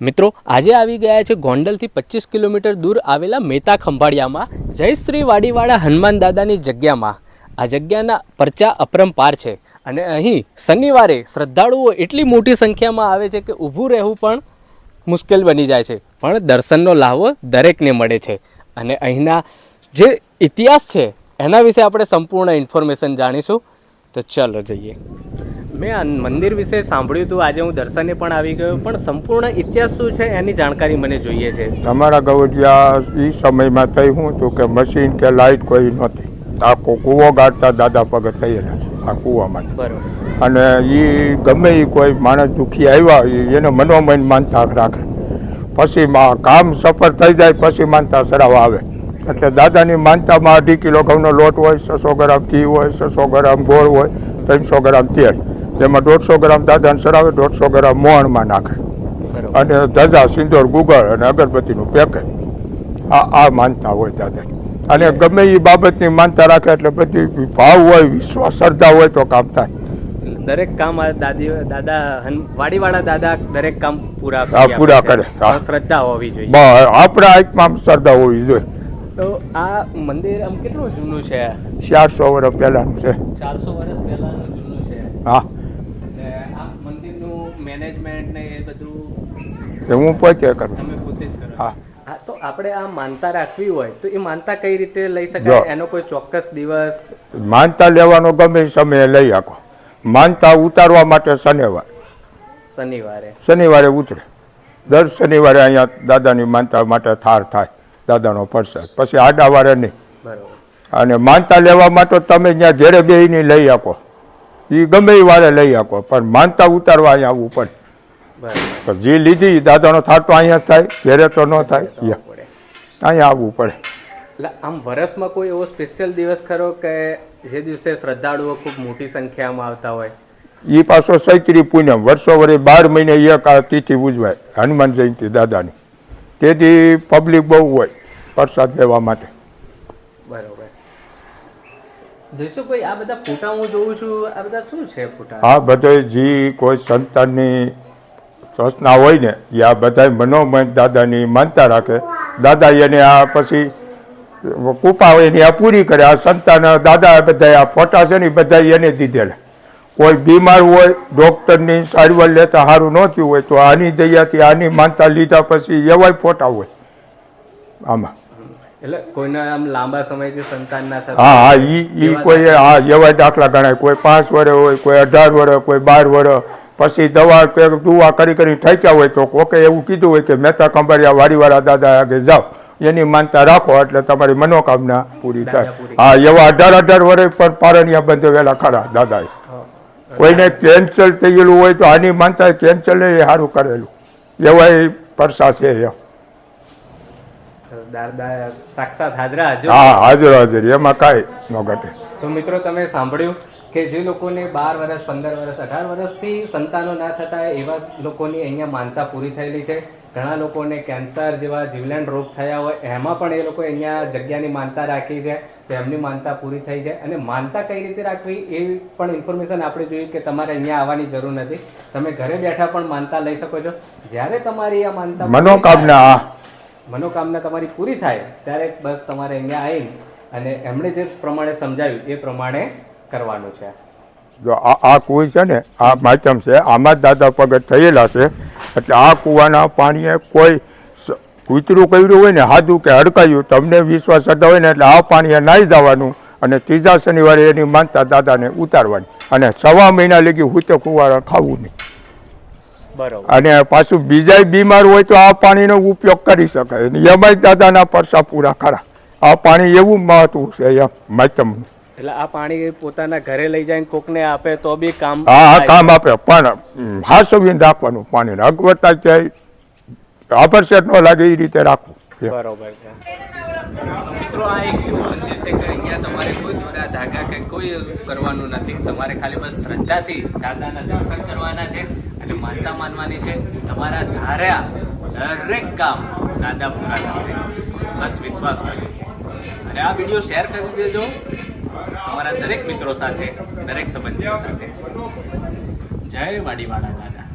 મિત્રો, આજે આવી ગયા છે ગોંડલથી પચીસ કિલોમીટર દૂર આવેલા મેતા ખંભાળિયામાં. જય શ્રી વાડીવાળા હનુમાન દાદાની જગ્યામાં. આ જગ્યાના પરચા અપરંપાર છે. અને અહીં શનિવારે શ્રદ્ધાળુઓ એટલી મોટી સંખ્યામાં આવે છે કે ઊભું રહેવું પણ મુશ્કેલ બની જાય છે. પણ દર્શનનો લાહવો દરેકને મળે છે. અને અહીંના જે ઇતિહાસ છે, એના વિશે આપણે સંપૂર્ણ ઇન્ફોર્મેશન જાણીશું. તો ચાલો જઈએ. મેં આ મંદિર વિશે સાંભળ્યું હતું. આજે હું દર્શને પણ આવી ગયો. પણ સંપૂર્ણ ઇતિહાસ શું છે એની જાણકારી મને જોઈએ છે. અમારા ગૌડિયા એ સમયમાં થઈ હું હતું કે મશીન કે લાઇટ કોઈ નહોતી. આખો કૂવો ગાળતા દાદા પગ થયેલા છે આ કૂવામાં બરાબર. અને એ ગમે એ કોઈ માણસ દુઃખી આવ્યા એને મનોમન માનતા રાખે. પછી કામ સફળ થઈ જાય પછી માનતા સરાવ આવે. એટલે દાદાની માનતામાં અઢી કિલો ઘઉંનો લોટ હોય છસો ગ્રામ ઘી હોય છસો ગ્રામ ગોળ હોય ત્રણસો ગ્રામ તેલ. જેમાં દોઢસો ગ્રામ દાદાને સરાવે દોઢસો ગ્રામ મોહણમાં નાખે. અને ધજા સિંદોર ગુગળ અને અગરબત્તીનું પેકેટ. આ આ માનતા હોય દાદાને અને ગમે એ બાબતની માનતા રાખે એટલે બધી ભાવ હોય વિશ્વાસ શ્રદ્ધા હોય તો કામ થાય. દરેક કામ આ દાદી દાદા વાડીવાળા દાદા દરેક કામ પૂરા પૂરા કરે. શ્રદ્ધા હોવી જોઈએ. આપણા આત્મામાં શ્રદ્ધા હોવી જોઈએ. તો આ મંદિર આમ કેટલું જૂનું છે? ચારસો વર્ષ પહેલાનું છે. ચારસો વર્ષ પહેલાનું જૂનું છે. હા અને આ મંદિરનું મેનેજમેન્ટ ને એ બધું એ હું પોતે કરું. તમે પોતે જ કરો. હા. હા તો આપણે આ માનતા રાખવી હોય તો એ માનતા કઈ રીતે લઈ. શકાય? એનો કોઈ ચોક્કસ દિવસ? માનતા લેવાનો ગમે એ સમયે લઈ આખો. માનતા ઉતારવા માટે શનિવાર. શનિવારે. શનિવારે ઉતરે. દર શનિવારે અહીંયા દાદાની માનતા માટે થાર થાય. દાદાનો પ્રસાદ. પછી આડાવારે નહીં. બરોબર. અને માનતા લેવા માટે તમે જ્યાં ઘેરે બેહીને લઈ આપો એ ગમે એ વારે લઈ આપો પણ માનતા ઉતારવા અહીંયા આવવું પડે. તો જે લીધી દાદાનો થાર તો અહીંયા થાય. ઘેરે તો ન થાય. અહીંયા આવવું પડે. એટલે આમ વર્ષમાં કોઈ એવો સ્પેશિયલ દિવસ ખરો કે જે દિવસે શ્રદ્ધાળુઓ ખૂબ મોટી સંખ્યામાં આવતા હોય? એ પાછો સૈત્રી પૂનમ વર્ષો વરે બાર મહિને એક આ તિથિ ઉજવાય હનુમાન જયંતિ દાદાની. તેથી પબ્લિક બહુ હોય પ્રસાદ લેવા માટે. બરોબર. જોઈશું કોઈ આ બધા ફોટા હું જોઉં છું આ બધા શું છે ફોટા? આ બધે જી કોઈ સંતાનની રચના હોય ને એ આ બધા મનોમન દાદાની માનતા રાખે. દાદા એને આ પછી કૃપા હોય એની આ પૂરી કરે. આ સંતાન દાદા બધા આ ફોટા છે ને બધા એને દીધેલા. કોઈ બીમાર હોય ડૉક્ટરની સારવાર લેતા સારું ન થયું હોય તો આની દયાથી આની માનતા લીધા પછી એવાય ફોટા હોય. આમાં. એટલે કોઈના આમ લાંબા સમયથી સંતાન ના થાય હા હા ઈ ઈ કોઈ હા એવા દાખલા ગણાય. કોઈ પાંચ વર્ષ હોય કોઈ અઢાર વર્ષ કોઈ બાર વર્ષ પછી દવા કે દુવા કરી કરી ઠાક્યા હોય તો કોકે એવું કીધું હોય કે મહેતા કંબારિયા વાડીવાળા દાદા આગે જાઓ. એની માનતા રાખો એટલે તમારી મનોકામના પૂરી થાય. હા એવા અઢાર અઢાર વર્ષ પણ પારણિયા બંધાવેલા ખરા દાદાએ. કોઈને કેન્સર થયેલું હોય તો આની માનતા કેન્સર એ સારું કરેલું. એવા પરસા છે એમ. સાક્ષાત હાજરા હજુ હા હાજર હાજર. એમાં કાંઈ ન ઘટે. તો મિત્રો તમે સાંભળ્યું કે જે લોકોને બાર વર્ષ પંદર વર્ષ અઢાર વર્ષથી સંતાનો ના થતા એવા લોકોની અહીંયા માનતા પૂરી થયેલી છે. ઘણા લોકોને કેન્સર જેવા જીવલેણ રોગ થયા હોય એમાં પણ એ લોકો અહીંયા જગ્યાની માનતા રાખી છે. તો એમની માનતા પૂરી થઈ છે. અને માનતા કઈ રીતે રાખવી એ પણ ઇન્ફોર્મેશન આપણે જોયું કે તમારે અહીંયા આવવાની જરૂર નથી. તમે ઘરે બેઠા પણ માનતા લઈ શકો છો. જ્યારે તમારી આ માનતા મનોકામના મનોકામના તમારી પૂરી થાય ત્યારે બસ તમારે અહીંયા આવી અને એમણે જે પ્રમાણે સમજાવ્યું એ પ્રમાણે કરવાનું છે. જો આ કુવી છે ને, આ માધ્યમ છે, આમાં જ દાદા પગત થયેલા છે. એટલે આ કૂવાના પાણીએ કોઈ કૂતરું કર્યું હોય ને, હાદું કે હડકાયું, તમને વિશ્વાસ શ્રદ્ધા હોય ને, એટલે આ પાણીએ નાહી જવાનું અને ત્રીજા શનિવારે એની માનતા દાદાને ઉતારવાની. અને સવા મહિના લગી તો કુવારા ખાવું નહીં. અને પાછું બીજા બીમાર હોય તો આ પાણીનો ઉપયોગ કરી શકાય. યમાઈ દાદાના પરસા પૂરા ખરા. આ પાણી એવું મહત્વ છે એમ એટલે આ પાણી પોતાના ઘરે લઈ જાય કોકને આપે તો બી કામ હા કામ આપે. પણ હાસવીને રાખવાનું. પાણી અગવડતા જાય. આભરસેટ ન લાગે એ રીતે રાખવું. બરોબર છે. મિત્રો આ એક એવું મંદિર છે કે અહીંયા તમારે કોઈ જોડા ધાગા કે કોઈ કરવાનું નથી. તમારે ખાલી બસ શ્રદ્ધાથી દાદાના દર્શન કરવાના છે અને માનતા માનવાની છે. તમારા ધાર્યા દરેક કામ દાદા પૂરા થશે બસ વિશ્વાસ હોય અને આ વીડિયો શેર કરી દેજો તમારા દરેક મિત્રો સાથે દરેક સંબંધીઓ સાથે. જય વાડીવાળા દાદા.